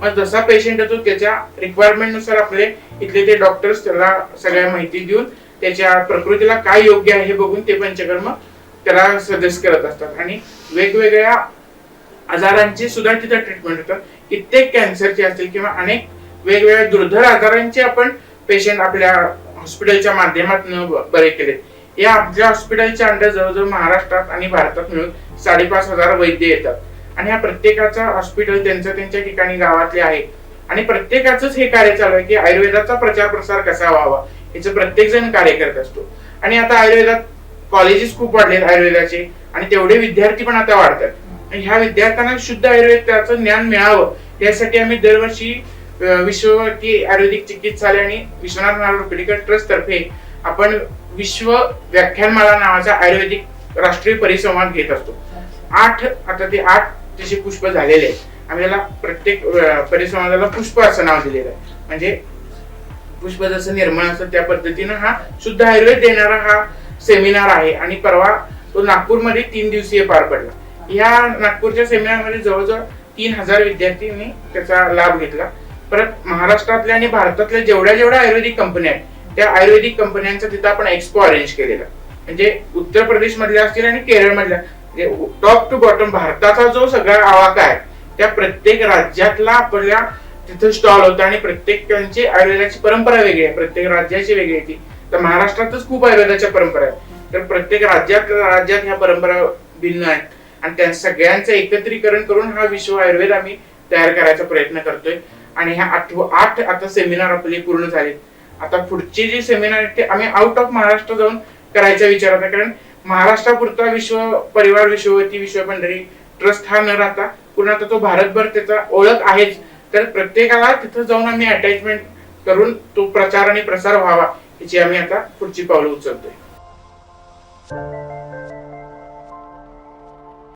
मग जसा पेशंट येतो त्याच्या रिक्वायरमेंटनुसार आपले इथले ते डॉक्टर्स त्याला सगळ्या माहिती देऊन त्याच्या प्रकृतीला काय योग्य आहे हे बघून ते पंचकर्म त्याला सजेस्ट करत असतात. आणि वेगवेगळ्या आजारांची सुद्धा तिथं ट्रीटमेंट होतात कित्येक कॅन्सरचे असतील किंवा अनेक वेगवेगळ्या दुर्धर आजारांचे आपण पेशंट आपल्या हॉस्पिटलच्या माध्यमातून बरे केले. या आपल्या हॉस्पिटलच्या अंडर जवळजवळ महाराष्ट्रात आणि भारतात मिळून साडेपाच हजार वैद्य येतात. आणि ह्या प्रत्येकाचा हॉस्पिटल त्यांचं त्यांच्या ठिकाणी गावातले आहे. आणि प्रत्येकाचंच हे कार्य चालू आहे की आयुर्वेदाचा प्रचार प्रसार कसा व्हावा याचं प्रत्येक जण कार्य करत असतो. आणि आता आयुर्वेदात कॉलेजेस खूप वाढलेत आयुर्वेदाचे आणि तेवढे विद्यार्थी पण आता वाढतात. आणि ह्या विद्यार्थ्यांना शुद्ध आयुर्वेदाचं ज्ञान मिळावं यासाठी आम्ही दरवर्षी अं, विश्ववर्ती आयुर्वेदिक चिकित्सालय आणि विश्वनाथ महाराज रुपेडकर ट्रस्ट तर्फे आपण विश्व व्याख्यानमाला नावाचा आयुर्वेदिक राष्ट्रीय परिसंवाद घेत असतो. आठ आता ते आठ तसे पुष्प झालेले आहेत. आम्ही त्याला प्रत्येक अं, परिसंवादाला पुष्प असं नाव दिलेलं आहे. म्हणजे पुष्प जसं निर्मळ असतं त्या पद्धतीनं हा शुद्ध आयुर्वेद देणारा हा सेमिनार आहे. आणि परवा तो नागपूरमध्ये तीन दिवसीय पार पडला. या नागपूरच्या सेमिनारमध्ये जवळजवळ तीन हजार विद्यार्थ्यांनी त्याचा लाभ घेतला. परत महाराष्ट्रातल्या आणि भारतातल्या जेवढ्या जेवढ्या आयुर्वेदिक कंपन्या आहेत त्या आयुर्वेदिक कंपन्यांचा तिथं आपण एक्सपो अरेंज केलेला म्हणजे उत्तर प्रदेश मधल्या असतील आणि केरळ मधल्या टॉप टू बॉटम भारताचा जो सगळा आवाका आहे त्या प्रत्येक राज्यातला आपल्या तिथं स्टॉल होता आणि प्रत्येकांची आयुर्वेदाची परंपरा वेगळी आहे. प्रत्येक राज्याची वेगळी आहे ती. तर महाराष्ट्रातच खूप आयुर्वेदाच्या परंपरा आहेत. तर प्रत्येक राज्यात राज्यात ह्या परंपरा भिन्न आहेत. आणि त्या सगळ्यांचं एकत्रीकरण करून हा विश्व आयुर्वेद आम्ही तयार करायचा प्रयत्न करतोय. आणि ह्या आठ आठ आता सेमिनार आपले पूर्ण झाले. आता पुढचे जे सेमिनार आहेत ते आम्ही आउट ऑफ महाराष्ट्र जाऊन करायचा विचार होता. कारण महाराष्ट्रापुरता विश्व परिवार विश्ववती विश्व पंढरी ट्रस्ट हा न राहता पूर्ण आता तो भारतभर त्याचा ओळख आहेच. तर प्रत्येकाला तिथं जाऊन आम्ही अटॅचमेंट करून तो प्रचार आणि प्रसार व्हावा याची आम्ही आता पुढची पावलं उचलतोय.